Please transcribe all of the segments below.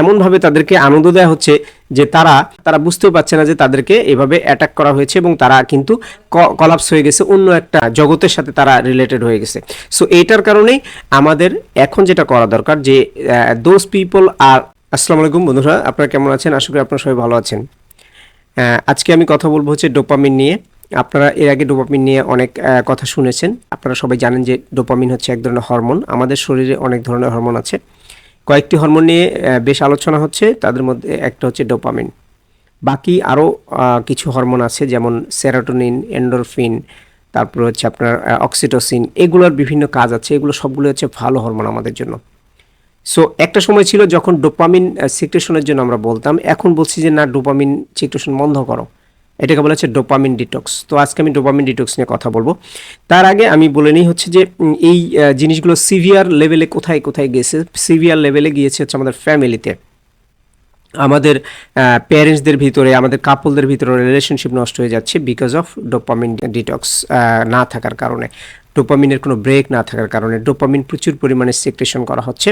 এমনভাবে তাদেরকে আনন্দ দেওয়া হচ্ছে যে তারা তারা বুঝতেও পারছে না যে তাদেরকে এভাবে অ্যাটাক করা হয়েছে এবং তারা কিন্তু কলাপস হয়ে গেছে, অন্য একটা জগতের সাথে তারা রিলেটেড হয়ে গেছে। সো এইটার কারণেই আমাদের এখন যেটা করা দরকার যে দোজ পিপল আর আসসালামু আলাইকুম বন্ধুরা, আপনারা কেমন আছেন? আশা করি আপনারা সবাই ভালো আছেন। আজকে আমি কথা বলব হচ্ছে ডোপামিন নিয়ে। আপনারা এর আগে ডোপামিন নিয়ে অনেক কথা শুনেছেন। আপনারা সবাই জানেন যে ডোপামিন হচ্ছে এক ধরনের হরমোন আমাদের শরীরে অনেক ধরনের হরমোন আছে। কয়েকটি হরমোন নিয়ে বেশ আলোচনা হচ্ছে। তাদের মধ্যে একটা হচ্ছে ডোপামিন। বাকি আরও কিছু হরমোন আছে, যেমন সেরাটোনিন, এন্ডোরফিন, তারপর হচ্ছে আপনার অক্সিটোসিন। এগুলোর বিভিন্ন কাজ আছে। এগুলো সবগুলো হচ্ছে ভালো হরমোন আমাদের জন্য। সো একটা সময় ছিল যখন ডোপামিন সিক্রেশনের জন্য আমরা বলতাম। এখন বলছি যে, না, ডোপামিন, সিক্রেশন বন্ধ করো। এটাকে বলা হচ্ছে ডোপামিন ডিটক্স। তো আজকে আমি ডোপামিন ডিটক্স নিয়ে কথা বলব। তার আগে আমি বলে নিই হচ্ছে যে এই জিনিসগুলো সিভিয়ার লেভেলে কোথায় কোথায় গিয়েছে সিভিয়ার লেভেলে গিয়েছে হচ্ছে আমাদের ফ্যামিলিতে। আমাদের প্যারেন্টসদের ভিতরে, আমাদের কাপলদের ভিতরে রিলেশনশিপ নষ্ট হয়ে যাচ্ছে বিকজ অফ ডোপামিন ডিটক্স না থাকার কারণে। ডোপামিনের কোনো ব্রেক না থাকার কারণে। ডোপামিন প্রচুর পরিমাণে সিক্রেশন করা হচ্ছে।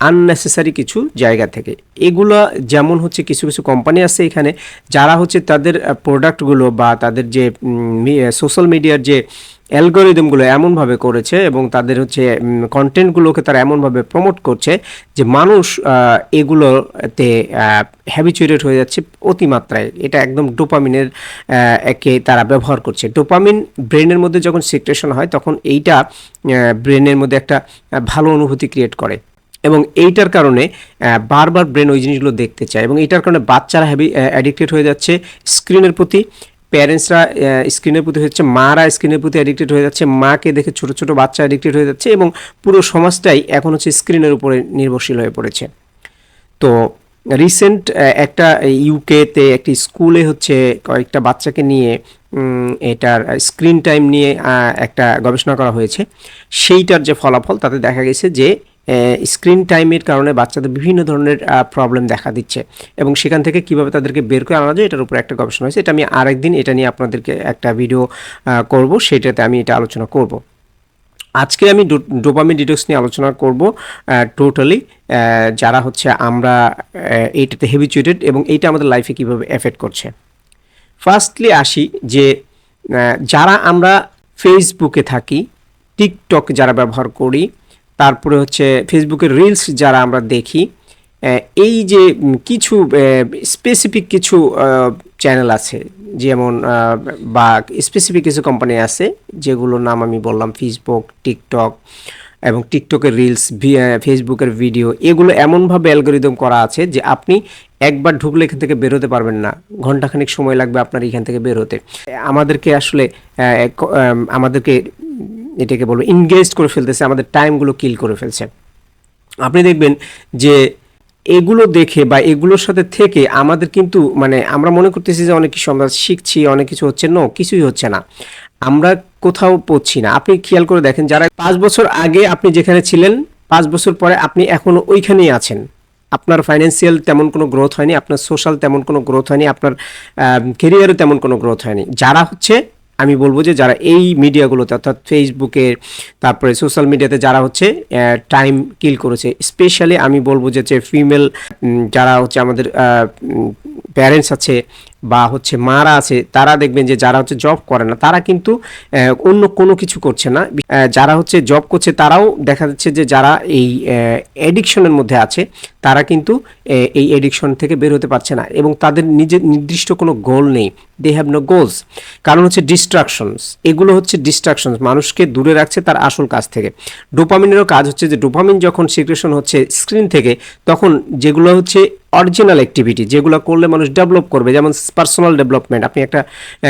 আননেসেসারি কিছু জায়গা থেকে। এগুলো যেমন হচ্ছে কিছু কিছু কোম্পানি আছে এখানে, যারা হচ্ছে তাদের প্রোডাক্টগুলো বা তাদের যে সোশ্যাল মিডিয়ার যে অ্যালগোরিদমগুলো এমনভাবে করেছে এবং তাদের হচ্ছে কন্টেন্টগুলোকে তারা এমনভাবে প্রমোট করছে যে মানুষ এগুলোতে হ্যাবিচুয়েটেড হয়ে যাচ্ছে অতিমাত্রায়। এটা একদম ডোপামিনের একে তারা ব্যবহার করছে। ডোপামিন ব্রেনের মধ্যে যখন সিক্রেশন হয়, তখন এইটা ব্রেনের মধ্যে একটা ভালো অনুভূতি ক্রিয়েট করে। এবং এইটার কারণে বারবার ব্রেন ওই জিনিসগুলো দেখতে চায় এবং এইটার কারণে বাচ্চারা হ্যাবি অ্যাডিক্টেড হয়ে যাচ্ছে স্ক্রিনের প্রতি। প্যারেন্টসরা স্ক্রিনের প্রতি হচ্ছে, মারা স্ক্রিনের প্রতি অ্যাডিক্টেড হয়ে যাচ্ছে, মাকে দেখে ছোট ছোট বাচ্চা অ্যাডিক্টেড হয়ে যাচ্ছে এবং পুরো সমাজটাই এখন হচ্ছে স্ক্রিনের উপরে নির্ভরশীল হয়ে পড়েছে। তো রিসেন্ট একটা ইউকেতে একটি স্কুলে হচ্ছে কয়েকটা বাচ্চাকে নিয়ে এটার স্ক্রিন টাইম নিয়ে একটা গবেষণা করা হয়েছে। সেইটার যে ফলাফল, তাতে দেখা গেছে যে স্ক্রিন টাইমের কারণে বাচ্চাদের বিভিন্ন ধরনের প্রবলেম দেখা দিচ্ছে। এবং সেখান থেকে কীভাবে তাদেরকে বের করে আনা যায়, এটার উপর একটা গবেষণা হয়েছে। এটা আমি আরেকদিন এটা নিয়ে আপনাদেরকে একটা ভিডিও করব। সেটাতে আমি এটা আলোচনা করব। আজকে আমি ডোপামিন ডিটক্স নিয়ে আলোচনা করব টোটালি যারা হচ্ছে আমরা এইটাতে হেভিচুয়েটেড এবং এইটা আমাদের লাইফে কীভাবে এফেক্ট করছে। ফার্স্টলি আসি যে যারা আমরা ফেসবুকে থাকি টিকটক যারা ব্যবহার করি তারপরে হচ্ছে ফেসবুকের রিলস যারা আমরা দেখি এই যে কিছু স্পেসিফিক কিছু চ্যানেল আছে, যেমন বা স্পেসিফিক কিছু কোম্পানি আছে, যেগুলোর নাম আমি বললাম ফেসবুক টিকটক এবং টিকটকের রিলস ফেসবুকের ভিডিও এগুলো এমনভাবে অ্যালগোরিদম করা আছে যে আপনি একবার ঢুকলে এখান থেকে বেরোতে পারবেন না। ঘন্টাখানিক সময় লাগবে আপনার এখান থেকে বেরোতে। আমাদেরকে আসলে আমাদেরকে এটাকে বলব ইনগেজ করে ফেলতেছে, আমাদের টাইমগুলো কিল করে ফেলছে। আপনি দেখবেন যে এগুলো দেখে বা এগুলোর সাথে থেকে আমাদের কিন্তু মানে আমরা মনে করতেছি যে অনেক কিছু আমরা শিখছি, অনেক কিছু হচ্ছে নো কিছুই হচ্ছে না। আমরা কোথাও পড়ছি না। আপনি খেয়াল করে দেখেন, যারা পাঁচ বছর আগে আপনি যেখানে ছিলেন, পাঁচ বছর পরে আপনি এখনও ওইখানেই আছেন। আপনার ফাইন্যান্সিয়াল তেমন কোনো গ্রোথ হয়নি, আপনার সোশ্যাল তেমন কোনো গ্রোথ হয়নি, আপনার কেরিয়ারে তেমন কোনো গ্রোথ হয়নি। যারা হচ্ছে আমি বলব যে যারা এই মিডিয়াগুলোতে, অর্থাৎ ফেসবুকে তারপরে সোশ্যাল মিডিয়াতে যারা হচ্ছে টাইম কিল করেছে স্পেশালি আমি বলব যে ফিমেল যারা হচ্ছে আমাদের প্যারেন্টস আছে বা হচ্ছে মারা আছে, তারা দেখবেন যে যারা হচ্ছে জব করে না, তারা কিন্তু অন্য কোনো কিছু করছে না। যারা হচ্ছে জব করছে, তারাও দেখা যাচ্ছে যে যারা এই এডিকশনের মধ্যে আছে, তারা কিন্তু এই এডিকশন থেকে বের হতে পারছে না এবং তাদের নিজের নির্দিষ্ট কোনো গোল নেই। দে হ্যাভ নো গোলস কারণ হচ্ছে ডিস্ট্রাকশনস এগুলো হচ্ছে ডিস্ট্রাকশনস মানুষকে দূরে রাখছে তার আসল কাজ থেকে। ডোপামিনেরও কাজ হচ্ছে যে ডোপামিন যখন সিক্রেশন হচ্ছে স্ক্রিন থেকে, তখন যেগুলো হচ্ছে অরিজিনাল অ্যাক্টিভিটি যেগুলো করলে মানুষ ডেভেলপ করবে, যেমন পার্সোনাল ডেভেলপমেন্ট আপনি একটা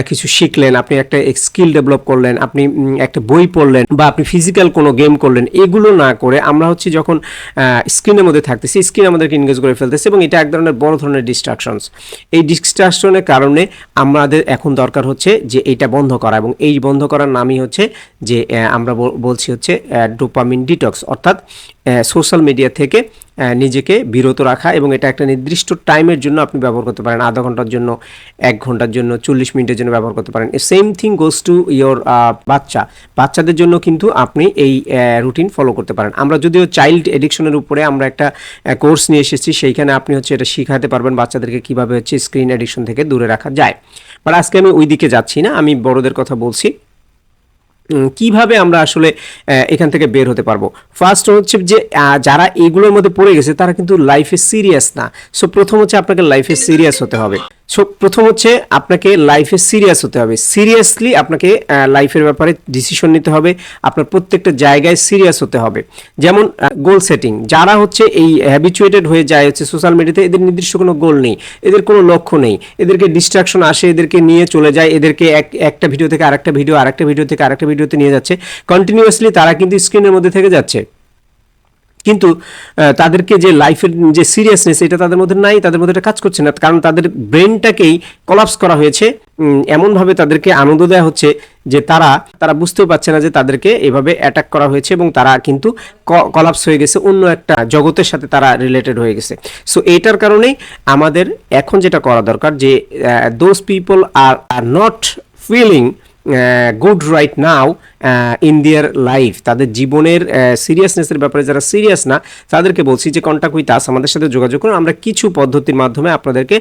কিছু শিখলেন, আপনি একটা স্কিল ডেভেলপ করলেন, আপনি একটা বই পড়লেন, বা আপনি ফিজিক্যাল কোনো গেম করলেন, এগুলো না করে আমরা হচ্ছে যখন স্ক্রিনের মধ্যে থাকতেছি স্ক্রিন আমাদেরকে ইনগেজ করে ফেলতেছে এবং এটা এক ধরনের বড় ধরনের ডিস্ট্রাকশনস এই ডিস্ট্রাকশনের কারণে আমাদের এখন দরকার হচ্ছে যে এইটা বন্ধ করা এবং এই বন্ধ করার নামই হচ্ছে যে আমরা বলছি হচ্ছে ডোপামিন ডিটক্স অর্থাৎ সোশ্যাল মিডিয়া থেকে নিজেকে বিরত রাখা এবং এটা একটা নির্দিষ্ট টাইমের জন্য আপনি ব্যবহার করতে পারেন। আধা ঘণ্টার জন্য, এক ঘণ্টার জন্য, চল্লিশ মিনিটের জন্য ব্যবহার করতে পারেন। Same thing goes to your বাচ্চা। বাচ্চাদের জন্য কিন্তু আপনি এই রুটিন ফলো করতে পারেন। আমরা যদিও চাইল্ড এডিকশনের উপরে আমরা একটা কোর্স নিয়ে এসেছি, সেইখানে আপনি হচ্ছে এটা শিখাতে পারবেন বাচ্চাদেরকে কীভাবে হচ্ছে স্ক্রিন এডিকশন থেকে দূরে রাখা যায়। বাট আজকে আমি ওই দিকে যাচ্ছি না, আমি বড়দের কথা বলছি। কীভাবে আমরা আসলে এখান থেকে বের হতে পারব? ফার্স্ট হচ্ছে যে যারা এগুলোর মধ্যে পড়ে গেছে, তারা কিন্তু লাইফে সিরিয়াস না। সো প্রথম হচ্ছে আপনাকে লাইফে সিরিয়াস হতে হবে। সো প্রথম হচ্ছে আপনাকে লাইফে সিরিয়াস হতে হবে। সিরিয়াসলি আপনাকে লাইফের ব্যাপারে ডিসিশন নিতে হবে। আপনার প্রত্যেকটা জায়গায় সিরিয়াস হতে হবে। যেমন গোল সেটিং যারা হচ্ছে এই হ্যাবিচুয়েটেড হয়ে যায় হচ্ছে সোশ্যাল মিডিয়াতে এদের নির্দিষ্ট কোনো গোল নেই। এদের কোনো লক্ষ্য নেই। এদেরকে ডিস্ট্রাকশন আসে, এদেরকে নিয়ে চলে যায়। এদেরকে এক, একটা ভিডিও থেকে আরেকটা ভিডিও আরেকটা ভিডিও থেকে আরেকটা ভিডিওতে নিয়ে যাচ্ছে। কন্টিনিউয়াসলি তারা কিন্তু স্ক্রিনের মধ্যে থেকে যাচ্ছে। কিন্তু তাদেরকে যে লাইফের যে সিরিয়াসনেস এটা তাদের মধ্যে নাই, তাদের মধ্যে এটা কাজ করছে না। কারণ তাদের ব্রেনটাকেই কলাপস করা হয়েছে। এমনভাবে তাদেরকে আনন্দ দেওয়া হচ্ছে যে তারা তারা বুঝতেও পারছে না যে তাদেরকে এভাবে অ্যাটাক করা হয়েছে এবং তারা কিন্তু কলাপস হয়ে গেছে, অন্য একটা জগতের সাথে তারা রিলেটেড হয়ে গেছে। সো এইটার কারণেই আমাদের এখন যেটা করা দরকার যে those people are are not feeling good right now in their life তাদের জীবনের সিরিয়াসনেসের ব্যাপারে যারা সিরিয়াস না, তাদেরকে বলছি যে কন্ট্যাক্ট উইথ আস আমাদের সাথে যোগাযোগ করুন। আমরা কিছু পদ্ধতির মাধ্যমে আপনাদেরকে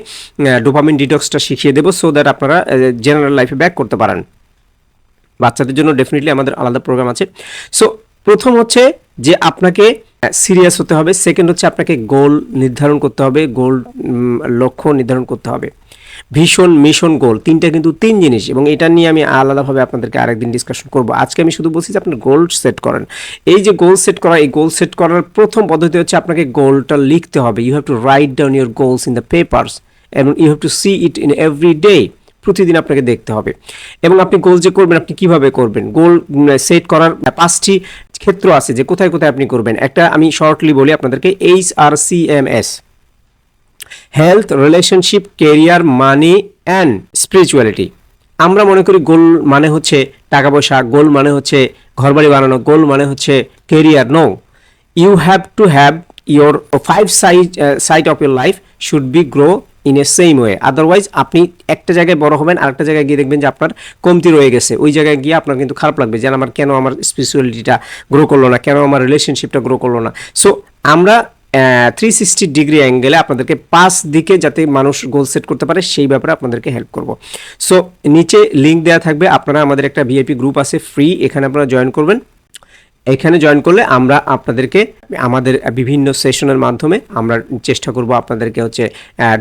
ডোপামিন ডিটক্সটা শিখিয়ে দেবো সো দ্যাট আপনারা জেনারেল লাইফে ব্যাক করতে পারেন। বাচ্চাদের জন্য ডেফিনেটলি আমাদের আলাদা প্রোগ্রাম আছে। সো প্রথম হচ্ছে যে আপনাকে সিরিয়াস হতে হবে। সেকেন্ড হচ্ছে আপনাকে গোল নির্ধারণ করতে হবে। গোল লক্ষ্য নির্ধারণ করতে হবে। ভীষণ মিশন গোল তিনটা কিন্তু তিন জিনিস এবং এটা নিয়ে আমি আলাদাভাবে আপনাদেরকে আরেকদিন ডিসকাশন করব। আজকে আমি শুধু বলছি যে আপনি গোল সেট করেন। এই যে গোল সেট করা, এই গোল সেট করার প্রথম পদ্ধতি হচ্ছে আপনাকে গোলটা লিখতে হবে। You have to write down your goals in the papers এবং you have to see it in every day প্রতিদিন আপনাকে দেখতে হবে। এবং আপনি গোল যে করবেন, আপনি কীভাবে করবেন? গোল সেট করার পাঁচটি ক্ষেত্র আছে যে কোথায় কোথায় আপনি করবেন। একটা আমি শর্টলি বলি আপনাদেরকে H R C M S health relationship career money and spirituality আমরা মনে করি গোল মানে হচ্ছে টাকা পয়সা গোল মানে হচ্ছে ঘরবাড়ি বানানো গোল মানে হচ্ছে career no you have to have your five side side of your life should be grow in a same way otherwise আপনি একটা জায়গায় বড় হবেন, আরেকটা জায়গায় গিয়ে দেখবেন যে আপনার কমতি রয়ে গেছে। ওই জায়গায় গিয়ে আপনার কিন্তু খারাপ লাগবে যেন আমার কেন আমার স্পিরিচুয়ালিটিটা গ্রো করল না? কেন আমার রিলেশনশিপটা গ্রো করল না? সো আমরা থ্রি সিক্সটি ডিগ্রি অ্যাঙ্গেলে আপনাদেরকে পাশ দিকে যাতে মানুষ গোল সেট করতে পারে, সেই ব্যাপারে আপনাদেরকে হেল্প করব। সো নিচে লিঙ্ক দেওয়া থাকবে, আপনারা আমাদের একটা ভিআইপি গ্রুপ আছে ফ্রি এখানে আপনারা জয়েন করবেন। এখানে জয়েন করলে আমরা আপনাদেরকে, আমাদের বিভিন্ন সেশনের মাধ্যমে আমরা চেষ্টা করব আপনাদেরকে হচ্ছে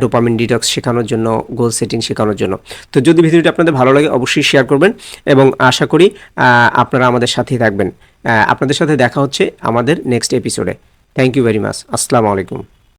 ডোপামিন ডিটক্স শেখানোর জন্য গোল সেটিং শেখানোর জন্য। তো যদি ভিডিওটি আপনাদের ভালো লাগে, অবশ্যই শেয়ার করবেন এবং আশা করি আপনারা আমাদের সাথেই থাকবেন। আপনাদের সাথে দেখা হচ্ছে আমাদের নেক্সট এপিসোডে থ্যাংক ইউ ভেরি মাচ আসসালামু আলাইকুম